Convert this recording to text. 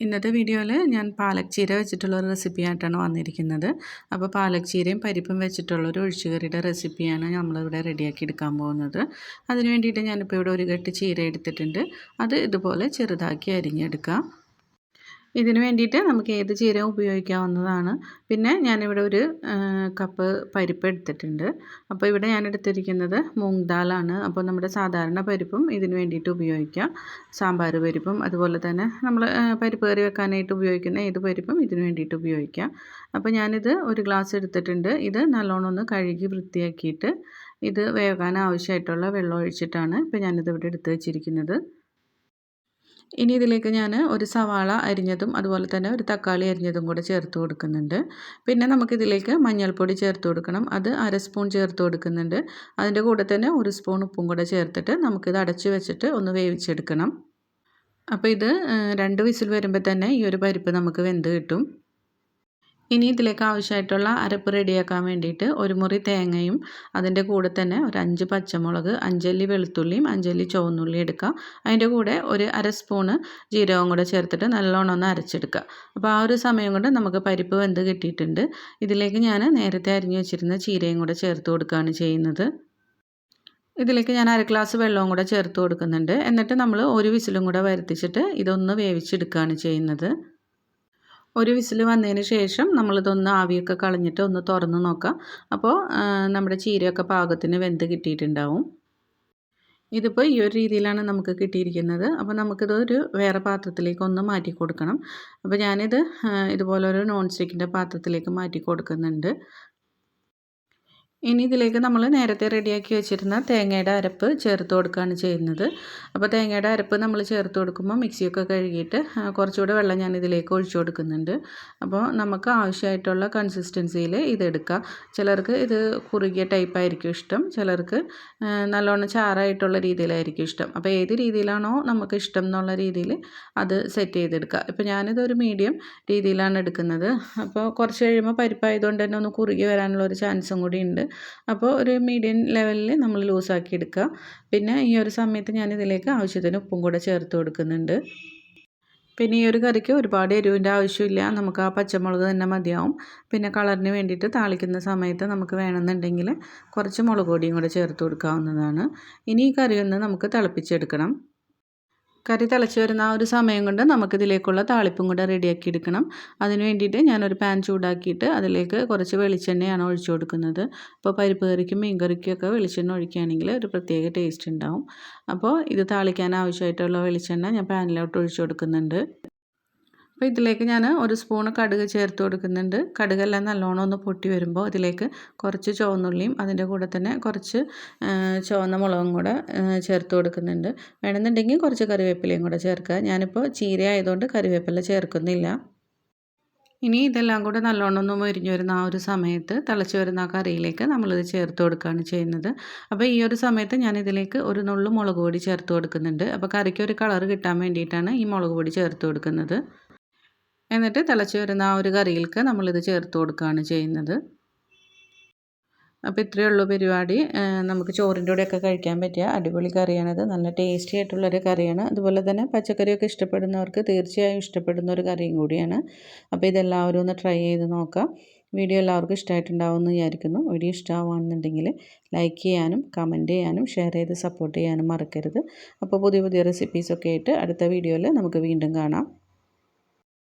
ഇന്നത്തെ വീഡിയോയിൽ ഞാൻ പാലക് ചീര വെച്ചിട്ടുള്ള ഒരു റെസിപ്പി ആയിട്ടാണ് വന്നിരിക്കുന്നത്. അപ്പോൾ പാലക് ചീരയും പരിപ്പും വെച്ചിട്ടുള്ള ഒരു ഒഴിച്ചുകറിയുടെ റെസിപ്പിയാണ് നമ്മളിവിടെ റെഡിയാക്കി എടുക്കാൻ പോകുന്നത്. അതിന് വേണ്ടിയിട്ട് ഞാനിപ്പോൾ ഇവിടെ ഒരു കെട്ട് ചീര എടുത്തിട്ടുണ്ട്. അത് ഇതുപോലെ ചെറുതാക്കി അരിഞ്ഞെടുക്കാം. ഇതിന് വേണ്ടിയിട്ട് നമുക്ക് ഏത് ചീര ഉപയോഗിക്കാവുന്നതാണ്. പിന്നെ ഞാനിവിടെ ഒരു കപ്പ് പരിപ്പ് എടുത്തിട്ടുണ്ട്. അപ്പോൾ ഇവിടെ ഞാൻ എടുത്തിരിക്കുന്നത് മൂങ് ദാലാണ് അപ്പോൾ നമ്മുടെ സാധാരണ പരിപ്പും ഇതിന് വേണ്ടിയിട്ട് ഉപയോഗിക്കാം. സാമ്പാർ പരിപ്പും അതുപോലെ തന്നെ നമ്മൾ പരിപ്പ് കറി വെക്കാനായിട്ട് ഉപയോഗിക്കുന്ന ഏത് പരിപ്പും ഇതിന് വേണ്ടിയിട്ട് ഉപയോഗിക്കാം. അപ്പോൾ ഞാനിത് ഒരു ഗ്ലാസ് എടുത്തിട്ടുണ്ട്. ഇത് നല്ലോണം ഒന്ന് കഴുകി വൃത്തിയാക്കിയിട്ട് ഇത് വേകാൻ ആവശ്യമായിട്ടുള്ള വെള്ളം ഒഴിച്ചിട്ടാണ് ഇപ്പോൾ ഞാനിത് ഇവിടെ എടുത്ത് വെച്ചിരിക്കുന്നത്. ഇനി ഇതിലേക്ക് ഞാൻ ഒരു സവാള അരിഞ്ഞതും അതുപോലെ തന്നെ ഒരു തക്കാളി അരിഞ്ഞതും കൂടെ ചേർത്ത് കൊടുക്കുന്നുണ്ട്. പിന്നെ നമുക്കിതിലേക്ക് മഞ്ഞൾപ്പൊടി ചേർത്ത് കൊടുക്കണം. അത് അര സ്പൂൺ ചേർത്ത് കൊടുക്കുന്നുണ്ട്. അതിന്റെ കൂടെ തന്നെ ഒരു സ്പൂൺ ഉപ്പും കൂടെ ചേർത്തിട്ട് നമുക്കിത് അടച്ച് വെച്ചിട്ട് ഒന്ന് വേവിച്ചെടുക്കണം. അപ്പോൾ ഇത് രണ്ട് വിസിൽ വരുമ്പോൾ തന്നെ ഈ ഒരു പരിപ്പ് നമുക്ക് വെന്ത് കിട്ടും. ഇനി ഇതിലേക്ക് ആവശ്യമായിട്ടുള്ള അരപ്പ് റെഡിയാക്കാൻ വേണ്ടിയിട്ട് ഒരു മുറി തേങ്ങയും അതിന്റെ കൂടെ തന്നെ ഒരു അഞ്ച് പച്ചമുളക് അഞ്ചല്ലി വെളുത്തുള്ളിയും അഞ്ചല്ലി ചുവന്നുള്ളി എടുക്കുക. അതിന്റെ കൂടെ ഒരു അര സ്പൂണ് ജീരകവും കൂടെ ചേർത്തിട്ട് നല്ലോണം ഒന്ന് അരച്ചെടുക്കുക. അപ്പോൾ ആ ഒരു സമയം കൊണ്ട് നമുക്ക് പരിപ്പ് വെന്ത് കിട്ടിയിട്ടുണ്ട്. ഇതിലേക്ക് ഞാൻ നേരത്തെ അരിഞ്ഞു വെച്ചിരുന്ന ചീരയും കൂടെ ചേർത്ത് കൊടുക്കുകയാണ് ചെയ്യുന്നത്. ഇതിലേക്ക് ഞാൻ അര ഗ്ലാസ് വെള്ളവും കൂടെ ചേർത്ത് കൊടുക്കുന്നുണ്ട്. എന്നിട്ട് നമ്മൾ ഒരു വിസിലും കൂടെ വരുത്തിച്ചിട്ട് ഇതൊന്ന് വേവിച്ചെടുക്കുകയാണ് ചെയ്യുന്നത്. ഒരു വിസിൽ വന്നതിന് ശേഷം നമ്മളിതൊന്ന് ആവിയൊക്കെ കളഞ്ഞിട്ട് ഒന്ന് തുറന്ന് നോക്കാം. അപ്പോൾ നമ്മുടെ ചീരയൊക്കെ പാകത്തിന് വെന്ത് കിട്ടിയിട്ടുണ്ടാവും. ഇതിപ്പോൾ ഈ ഒരു രീതിയിലാണ് നമുക്ക് കിട്ടിയിരിക്കുന്നത്. അപ്പോൾ നമുക്കിത് ഒരു വേറെ പാത്രത്തിലേക്ക് ഒന്ന് മാറ്റി കൊടുക്കണം. അപ്പോൾ ഞാനിത് ഇതുപോലൊരു നോൺ സ്റ്റിക്കിന്റെ പാത്രത്തിലേക്ക് മാറ്റി കൊടുക്കുന്നുണ്ട്. ഇനി ഇതിലേക്ക് നമ്മൾ നേരത്തെ റെഡിയാക്കി വെച്ചിരുന്ന തേങ്ങയുടെ അരപ്പ് ചേർത്ത് കൊടുക്കുകയാണ് ചെയ്യുന്നത്. അപ്പോൾ തേങ്ങയുടെ അരപ്പ് നമ്മൾ ചേർത്ത് കൊടുക്കുമ്പോൾ മിക്സിയൊക്കെ കഴുകിയിട്ട് കുറച്ചുകൂടെ വെള്ളം ഞാൻ ഇതിലേക്ക് ഒഴിച്ചു കൊടുക്കുന്നുണ്ട്. അപ്പോൾ നമുക്ക് ആവശ്യമായിട്ടുള്ള കൺസിസ്റ്റൻസിയിൽ ഇതെടുക്കാം ചിലർക്ക് ഇത് കുറുകിയ ടൈപ്പായിരിക്കും ഇഷ്ടം. ചിലർക്ക് നല്ലോണം ചാറായിട്ടുള്ള രീതിയിലായിരിക്കും ഇഷ്ടം. അപ്പോൾ ഏത് രീതിയിലാണോ നമുക്ക് ഇഷ്ടം എന്നുള്ള രീതിയിൽ അത് സെറ്റ് ചെയ്തെടുക്കുക ഇപ്പോൾ ഞാനിതൊരു മീഡിയം രീതിയിലാണ് എടുക്കുന്നത്. അപ്പോൾ കുറച്ച് കഴിയുമ്പോൾ പരിപ്പായതുകൊണ്ട് തന്നെ ഒന്ന് കുറുകി വരാനുള്ള ഒരു ചാൻസും കൂടി ഉണ്ട്. അപ്പോൾ ഒരു മീഡിയം ലെവലിൽ നമ്മൾ ലൂസാക്കി എടുക്കുക പിന്നെ ഈ ഒരു സമയത്ത് ഞാൻ ഇതിലേക്ക് ആവശ്യത്തിന് ഉപ്പും കൂടെ ചേർത്ത് കൊടുക്കുന്നുണ്ട്. പിന്നെ ഈ ഒരു കറിക്ക് ഒരുപാട് എരിവിന്റെ ആവശ്യമില്ല. നമുക്ക് ആ പച്ചമുളക് തന്നെ മതിയാവും. പിന്നെ കളറിന് വേണ്ടിയിട്ട് താളിക്കുന്ന സമയത്ത് നമുക്ക് വേണമെന്നുണ്ടെങ്കിൽ കുറച്ച് മുളക് പൊടിയും കൂടെ ചേർത്ത് കൊടുക്കാവുന്നതാണ്. ഇനി ഈ കറി ഒന്ന് നമുക്ക് തിളപ്പിച്ചെടുക്കണം. കറി തിളച്ച് വരുന്ന ആ ഒരു സമയം കൊണ്ട് നമുക്കിതിലേക്കുള്ള താളിപ്പും കൂടെ റെഡിയാക്കി എടുക്കണം. അതിന് വേണ്ടിയിട്ട് ഞാനൊരു പാൻ ചൂടാക്കിയിട്ട് അതിലേക്ക് കുറച്ച് വെളിച്ചെണ്ണയാണ് ഒഴിച്ചു കൊടുക്കുന്നത്. അപ്പോൾ പരിപ്പ് കറിക്കും മീൻ കറിക്കും വെളിച്ചെണ്ണ ഒഴിക്കുകയാണെങ്കിൽ ഒരു പ്രത്യേക ടേസ്റ്റ് ഉണ്ടാവും. അപ്പോൾ ഇത് താളിക്കാൻ ആവശ്യമായിട്ടുള്ള വെളിച്ചെണ്ണ ഞാൻ പാനിലോട്ട് ഒഴിച്ചു കൊടുക്കുന്നുണ്ട്. അപ്പോൾ ഇതിലേക്ക് ഞാൻ ഒരു സ്പൂണ് കടുക് ചേർത്ത് കൊടുക്കുന്നുണ്ട്. കടുകെല്ലാം നല്ലോണം ഒന്ന് പൊട്ടി വരുമ്പോൾ ഇതിലേക്ക് കുറച്ച് ചുവന്നുള്ളിയും അതിന്റെ കൂടെ തന്നെ കുറച്ച് ചുവന്ന മുളകും കൂടെ ചേർത്ത് കൊടുക്കുന്നുണ്ട്. വേണമെന്നുണ്ടെങ്കിൽ കുറച്ച് കറിവേപ്പിലയും കൂടെ ചേർക്കുക. ഞാനിപ്പോൾ ചീര ആയതുകൊണ്ട് കറിവേപ്പില ചേർക്കുന്നില്ല. ഇനി ഇതെല്ലാം കൂടെ നല്ലോണം ഒന്ന് മുരിഞ്ഞു വരുന്ന ആ ഒരു സമയത്ത് തിളച്ച് വരുന്ന ആ കറിയിലേക്ക് നമ്മളിത് ചേർത്ത് കൊടുക്കുകയാണ് ചെയ്യുന്നത്. അപ്പോൾ ഈ ഒരു സമയത്ത് ഞാൻ ഇതിലേക്ക് ഒരു നുള്ളു മുളക് പൊടി ചേർത്ത് കൊടുക്കുന്നുണ്ട്. അപ്പോൾ കറിക്ക് ഒരു കളർ കിട്ടാൻ വേണ്ടിയിട്ടാണ് ഈ മുളക് പൊടി ചേർത്ത് കൊടുക്കുന്നത്. എന്നിട്ട് തിളച്ച് വരുന്ന ആ ഒരു കറിയിലേക്ക് നമ്മളിത് ചേർത്ത് കൊടുക്കുകയാണ് ചെയ്യുന്നത്. അപ്പോൾ ഇത്രയേ ഉള്ളൂ പരിപാടി. നമുക്ക് ചോറിന്റെ കൂടെയൊക്കെ കഴിക്കാൻ പറ്റിയ അടിപൊളി കറിയാണിത്. നല്ല ടേസ്റ്റി ആയിട്ടുള്ളൊരു കറിയാണ്. അതുപോലെ തന്നെ പച്ചക്കറിയൊക്കെ ഇഷ്ടപ്പെടുന്നവർക്ക് തീർച്ചയായും ഇഷ്ടപ്പെടുന്ന ഒരു കറിയും കൂടിയാണ്. അപ്പോൾ ഇതെല്ലാവരും ഒന്ന് ട്രൈ ചെയ്ത് നോക്കാം. വീഡിയോ എല്ലാവർക്കും ഇഷ്ടമായിട്ടുണ്ടാവും എന്ന് വിചാരിക്കുന്നു. വീഡിയോ ഇഷ്ടമാവുകയാണെന്നുണ്ടെങ്കിൽ ലൈക്ക് ചെയ്യാനും കമന്റ് ചെയ്യാനും ഷെയർ ചെയ്ത് സപ്പോർട്ട് ചെയ്യാനും മറക്കരുത്. അപ്പോൾ പുതിയ പുതിയ റെസിപ്പീസൊക്കെ ആയിട്ട് അടുത്ത വീഡിയോയിൽ നമുക്ക് വീണ്ടും കാണാം.